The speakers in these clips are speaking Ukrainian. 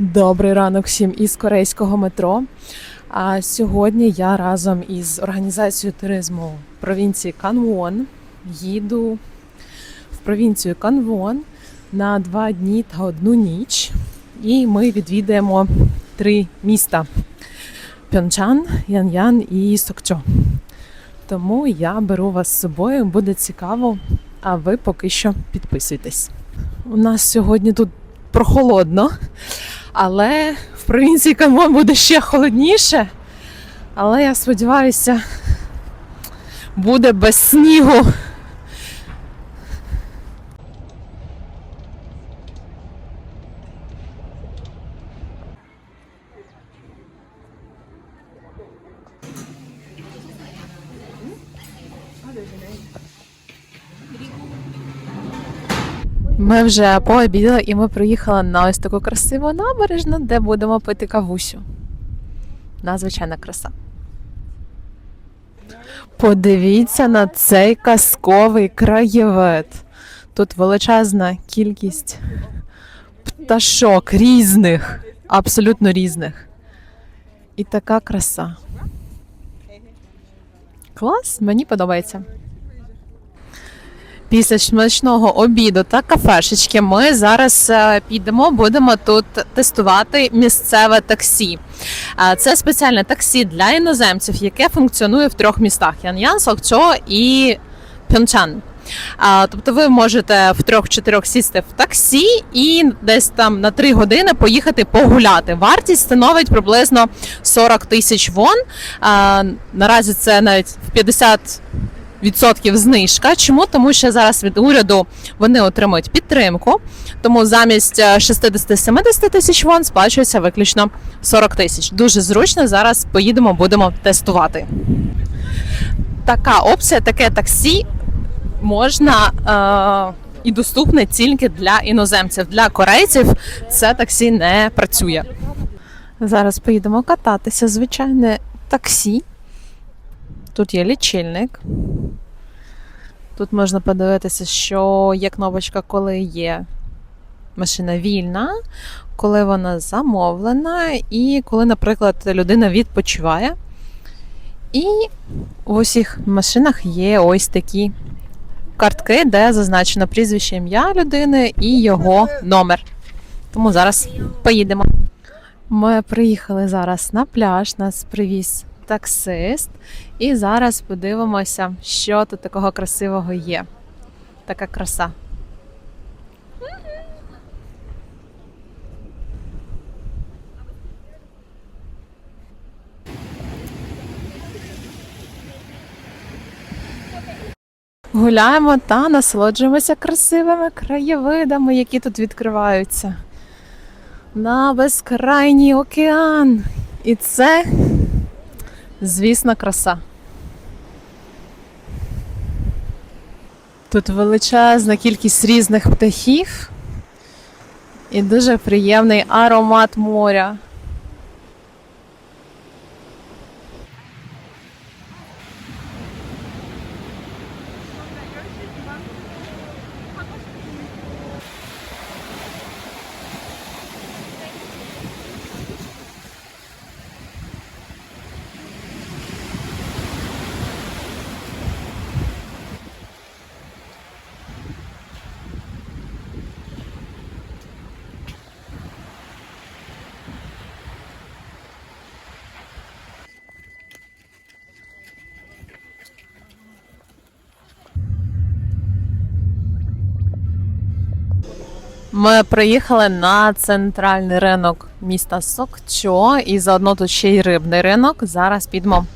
Добрий ранок всім із корейського метро. А сьогодні я разом із організацією туризму провінції Канвон їду в провінцію Канвон на два дні та одну ніч. І ми відвідаємо три міста: Пьончан, Ян'ян і Сокчо. Тому я беру вас з собою, буде цікаво. А ви поки що підписуйтесь. У нас сьогодні тут прохолодно. Але в провінції Канвон буде ще холодніше. Але я сподіваюся, буде без снігу. Ми вже пообідали і ми приїхали на ось таку красиву набережну, де будемо пити кавусю. Надзвичайна краса. Подивіться на цей казковий краєвид. Тут величезна кількість пташок різних, абсолютно різних. І така краса. Клас, мені подобається. Після смачного обіду та кафешечки ми зараз е, підемо, будемо тут тестувати місцеве таксі. Е, Це спеціальне таксі для іноземців, яке функціонує в трьох містах: Ян'ян, Сокчо і Пьончан. Тобто ви можете в трьох-чотирьох сісти в таксі і десь там на три години поїхати погуляти. Вартість становить приблизно 40 тисяч вон. Наразі це навіть в 50 відсотків знижка. Чому? Тому що зараз від уряду вони отримують підтримку. Тому замість е, 60-70 тисяч вон сплачується виключно 40 тисяч. Дуже зручно. Зараз поїдемо, будемо тестувати. Така опція, таке таксі можна е, і доступне тільки для іноземців. Для корейців це таксі не працює. Зараз поїдемо кататися. Звичайне таксі. Тут є лічильник. Тут можна подивитися, що є кнопочка, коли є машина вільна, коли вона замовлена, і коли, наприклад, людина відпочиває. І в усіх машинах є ось такі картки, де зазначено прізвище ім'я людини і його номер. Тому зараз поїдемо. Ми приїхали зараз на пляж, нас привіз таксист. І зараз подивимося, що тут такого красивого є. Така краса. Гуляємо та насолоджуємося красивими краєвидами, які тут відкриваються. На безкрайній океан. І це Звісно, краса. Тут величезна кількість різних птахів і дуже приємний аромат моря. Ми приїхали на центральний ринок міста Сокчо і заодно тут ще й рибний ринок. Зараз підемо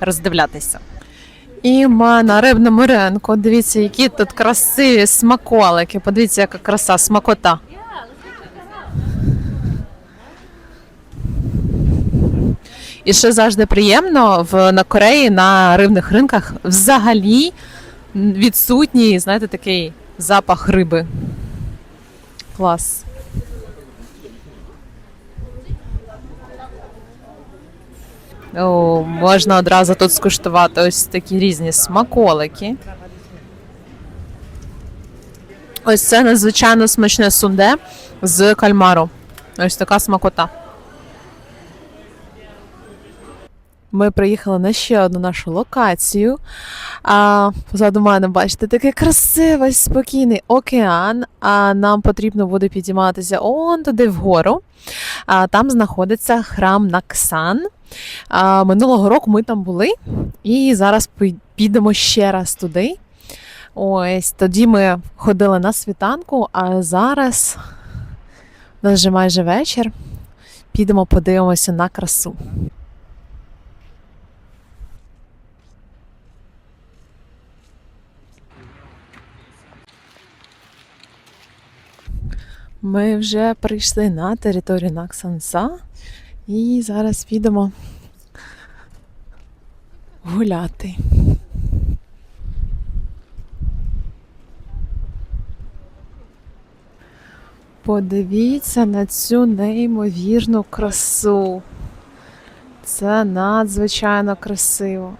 роздивлятися. І ми на рибному ринку. Дивіться, які тут красиві смаколики. Подивіться, яка краса, смакота. І ще завжди приємно в на Кореї на рибних ринках взагалі відсутній, знаєте, такий запах риби. Клас. О, можна одразу тут скуштувати ось такі різні смаколики. Ось це надзвичайно смачне сунде з кальмару. Ось така смакота. Ми приїхали на ще одну нашу локацію. А позаду мене, бачите, такий красивий, спокійний океан. А нам потрібно буде підійматися он туди вгору. А там знаходиться храм Наксан. А, минулого року ми там були, і зараз підемо ще раз туди. Ось тоді ми ходили на світанку, а зараз у нас вже майже вечір. Підемо подивимося на красу. Ми вже прийшли на територію Наксанса і зараз підемо гуляти. Подивіться на цю неймовірну красу. Це надзвичайно красиво.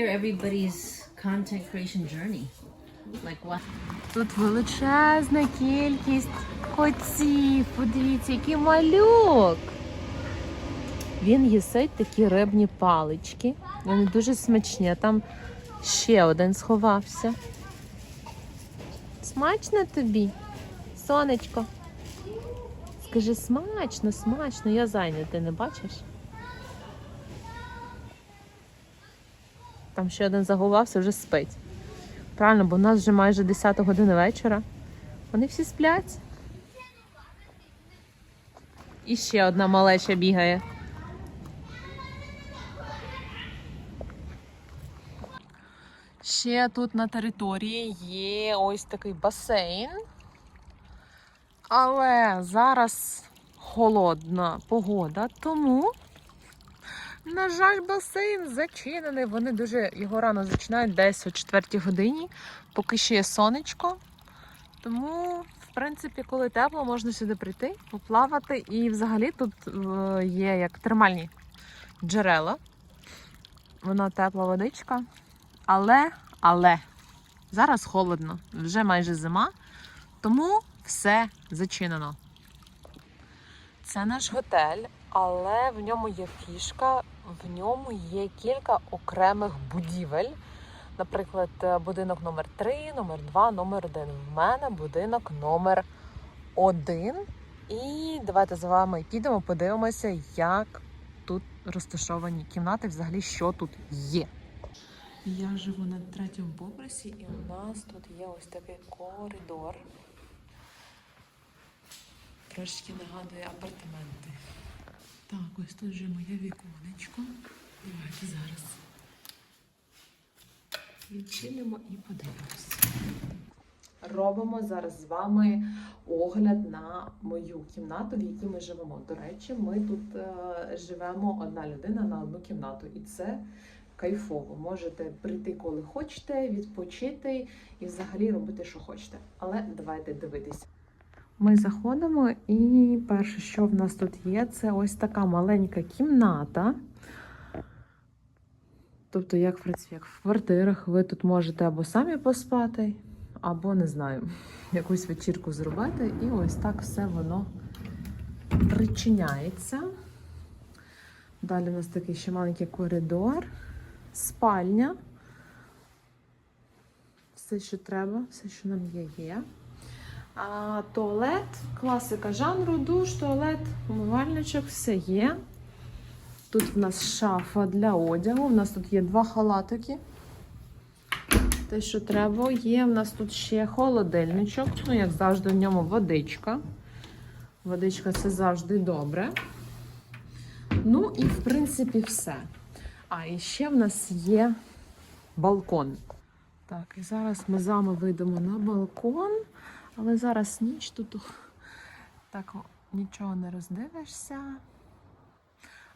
Hear everybody's content creation journey. Like what? Тут величезна кількість котів. Подивіться, який малюк. Він їсить такі рибні палички. Вони дуже смачні. А Там ще один сховався. Смачно тобі, сонечко. Скажи, смачно, смачно. Я зайнятий, не бачиш? Там ще один загувався, вже спить. Правильно, бо в нас вже майже 10 година вечора. Вони всі сплять. І ще одна малеча бігає. Ще тут на території є ось такий басейн. Але зараз холодна погода, тому, на жаль, басейн зачинений. Вони дуже його рано зачинають десь о 4 годині, поки ще є сонечко. Тому, в принципі, коли тепло, можна сюди прийти, поплавати. І взагалі тут е, є як термальні джерела. Вона тепла водичка. Але, але зараз холодно, вже майже зима, тому все зачинено. Це наш готель, але в ньому є фішка, в ньому є кілька окремих будівель. Наприклад, е, будинок номер 3, номер 2, номер 1. В мене будинок номер 1. І давайте з вами підемо, подивимося, як тут розташовані кімнати, взагалі, що тут є. Я живу на третьому поверсі, і у нас тут є ось такий коридор. Трошки нагадує апартаменти. Так, ось тут вже моє віконечко. Давайте зараз відчинимо і подивимося. Робимо зараз з вами огляд на мою кімнату, в якій ми живемо. До речі, ми тут е, живемо одна людина на одну кімнату, і це кайфово. Можете прийти, коли хочете, відпочити і взагалі робити, що хочете. Але давайте дивитися. Ми заходимо, і перше, що в нас тут є, це ось така маленька кімната. Тобто, як як в квартирах, ви тут можете або самі поспати, або не знаю, якусь вечірку зробити. І ось так все воно причиняється. Далі у нас такий ще маленький коридор, спальня. Все, що треба, все, що нам є, є. А, туалет, класика жанру, душ, туалет, умивальничок, все є. Тут в нас шафа для одягу. У нас тут є два халатики. Те, що треба, є. У нас тут ще холодильничок. Ну, як завжди, в ньому водичка. Водичка це завжди добре. Ну і, в принципі, все. А, і ще в нас є балкон. Так, і зараз ми з вами вийдемо на балкон. Але зараз ніч тут так нічого не роздивишся.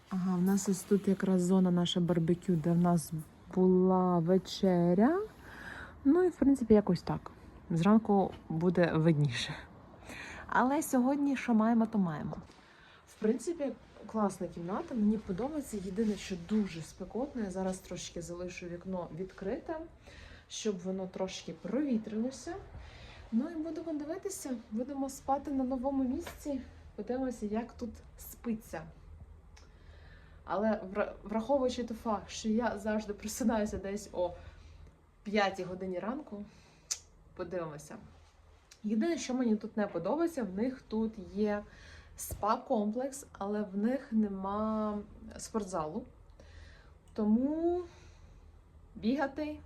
Ага, в нас ось тут якраз зона наша барбекю, де в нас була вечеря. Ну і в принципі якось так. Зранку буде видніше. Але сьогодні що маємо, то маємо. В принципі, класна кімната, мені подобається. Єдине, що дуже спекотно. Я зараз трошки залишу вікно відкрите, щоб воно трошки провітрилося. Ну і будемо дивитися, будемо спати на новому місці. Подивимося, як тут спиться. Але враховуючи той факт, що я завжди просинаюся десь о 5 годині ранку, подивимося. Єдине, що мені тут не подобається, в них тут є спа-комплекс, але в них нема спортзалу. Тому бігати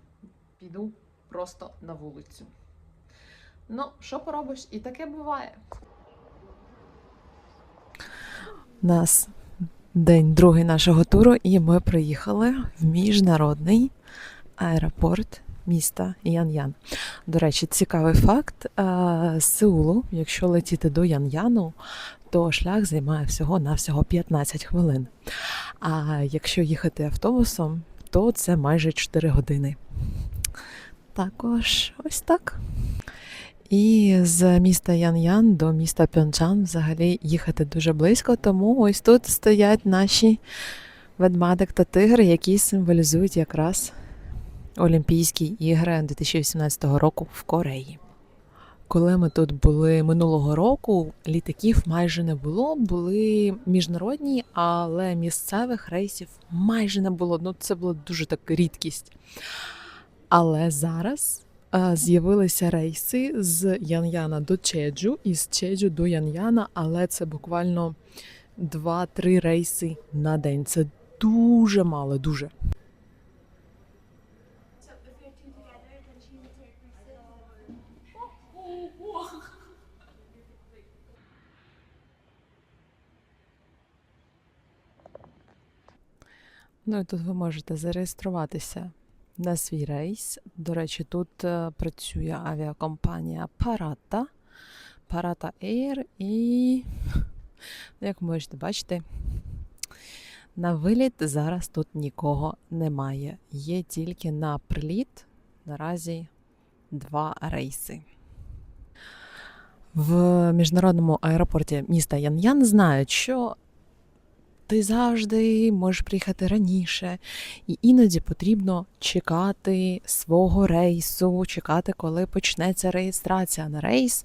піду просто на вулицю. Ну, що поробиш? І таке буває. У нас день другий нашого туру, і ми приїхали в міжнародний аеропорт міста Ян-Ян. До речі, цікавий факт: з Сеулу, якщо летіти до Ян-Яну, то шлях займає всього-навсього 15 хвилин. А якщо їхати автобусом, то це майже 4 години. Також ось так. І з міста Ян-Ян до міста Пьончан взагалі їхати дуже близько, тому ось тут стоять наші ведмедик та тигр, які символізують якраз Олімпійські ігри 2018 року в Кореї. Коли ми тут були минулого року, літаків майже не було, були міжнародні, але місцевих рейсів майже не було. Ну, це була дуже так рідкість. Але зараз з'явилися рейси з Ян'яна до Чеджу і з Чеджу до Ян'яна, але це буквально 2-3 рейси на день. Це дуже мало, дуже. Ну і тут ви можете зареєструватися на свій рейс. До речі, тут е, працює авіакомпанія Parata, Parata Air і, як можете бачити, на виліт зараз тут нікого немає. Є тільки на приліт наразі два рейси. В міжнародному аеропорті міста Ян'ян знають, що ти завжди можеш приїхати раніше, і іноді потрібно чекати свого рейсу, чекати, коли почнеться реєстрація на рейс.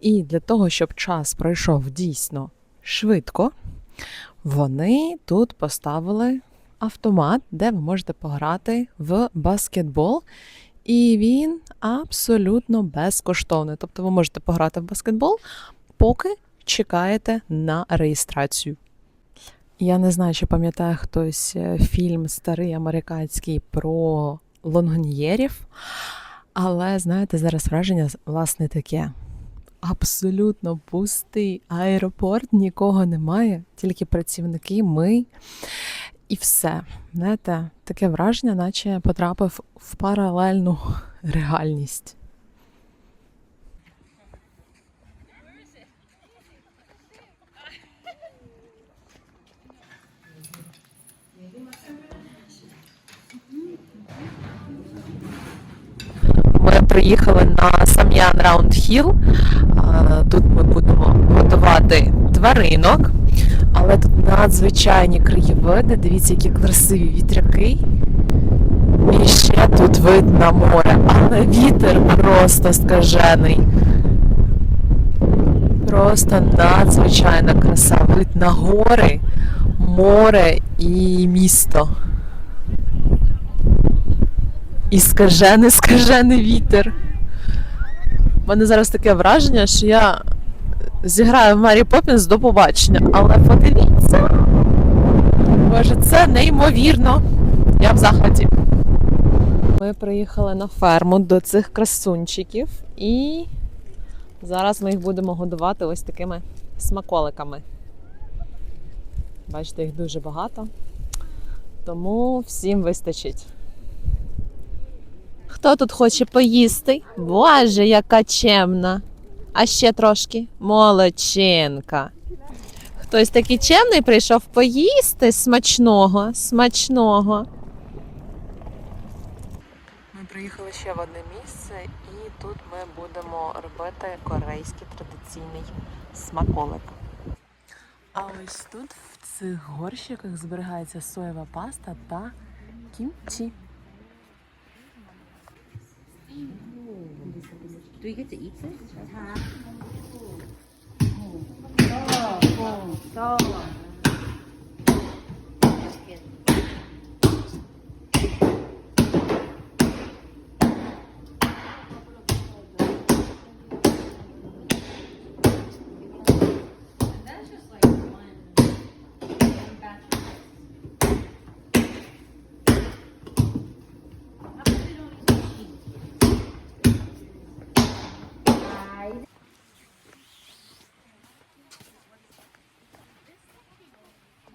І для того, щоб час пройшов дійсно швидко, вони тут поставили автомат, де ви можете пограти в баскетбол. І він абсолютно безкоштовний. Тобто ви можете пограти в баскетбол, поки чекаєте на реєстрацію. Я не знаю, чи пам'ятає хтось е, фільм старий американський про лонгоньєрів, але знаєте, зараз враження власне таке. Абсолютно пустий аеропорт, нікого немає, тільки працівники, ми і все. Знаєте, таке враження, наче потрапив в паралельну реальність. Ми приїхали на Сам'ян Раунд Хіл. Тут ми будемо готувати тваринок, але тут надзвичайні краєвиди. Дивіться, які красиві вітряки. І ще тут вид на море, але вітер просто скажений. Просто надзвичайна краса. Вид на гори, море і місто. І скажений, скажений вітер. У мене зараз таке враження, що я зіграю в Мері Поппінс до побачення. Але подивіться. Боже, це неймовірно. Я в захваті. Ми приїхали на ферму до цих красунчиків і зараз ми їх будемо годувати ось такими смаколиками. Бачите, їх дуже багато. Тому всім вистачить. Хто тут хоче поїсти? Боже, яка чемна. А ще трошки. Молодчинка. Хтось такий чемний прийшов поїсти смачного, смачного. Ми приїхали ще в одне місце, і тут ми будемо робити корейський традиційний смаколик. А ось тут в цих горщиках зберігається соєва паста та кімчі. 对，个这一次。get